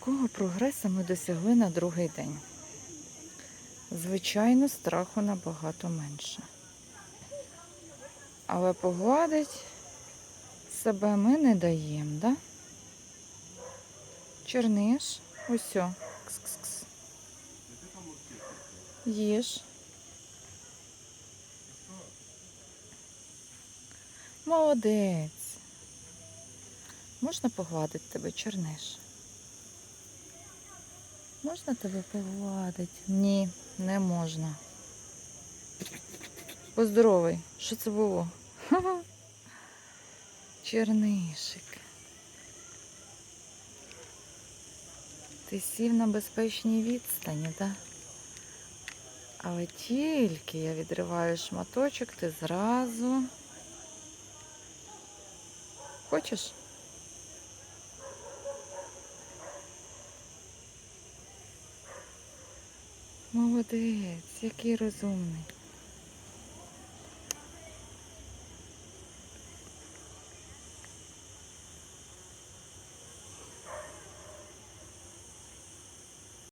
якого прогресу ми досягли на другий день? Звичайно, страху набагато менше. Але погладить себе ми не даємо, да? Черниш, ось. о. Кс-кс-кс. Їж. Молодець. Можна погладити тебе, черниш? Можна тебе погладити? Ні, не можна. Поздоровий. Що це було? Чернишик. Ти сів на безпечній відстані, так? Але тільки я відриваю шматочок, ти зразу. Хочеш? Молодець, який розумний.